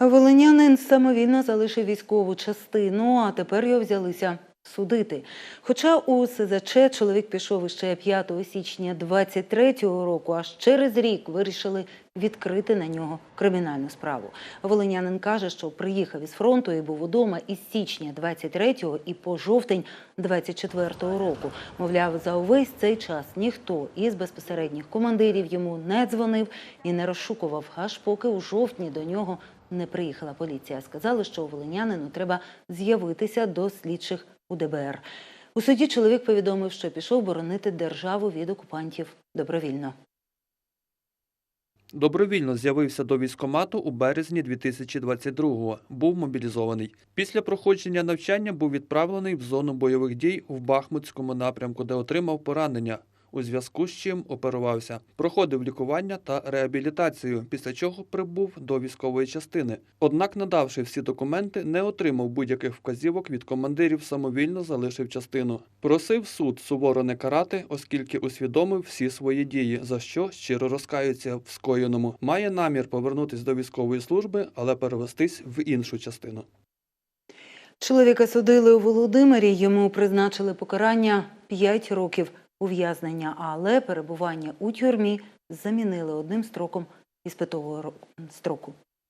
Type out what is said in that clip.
Волинянин самовільно залишив військову частину, а тепер його взялися судити. Хоча у СЗЧ чоловік пішов іще 5 січня 23-го року, аж через рік вирішили відкрити на нього кримінальну справу. Волинянин каже, що приїхав із фронту і був удома із січня 23-го і по жовтень 24-го року. Мовляв, за увесь цей час ніхто із безпосередніх командирів йому не дзвонив і не розшукував, аж поки у жовтні до нього не приїхала поліція. Сказали, що волинянину треба з'явитися до слідчих у ДБР. У суді чоловік повідомив, що пішов боронити державу від окупантів добровільно. Добровільно з'явився до військомату у березні 2022-го. Був мобілізований. Після проходження навчання був відправлений в зону бойових дій в Бахмутському напрямку, де отримав поранення. У зв'язку з чим оперувався, проходив лікування та реабілітацію, після чого прибув до військової частини. Однак, надавши всі документи, не отримав будь-яких вказівок від командирів, самовільно залишив частину. Просив суд суворо не карати, оскільки усвідомив всі свої дії, за що щиро розкаюється в скоєному. Має намір повернутись до військової служби, але перевестись в іншу частину. Чоловіка судили у Володимирі. Йому призначили покарання 5 років ув'язнення, але перебування у тюрмі замінили одним строком іспитового ро- строку.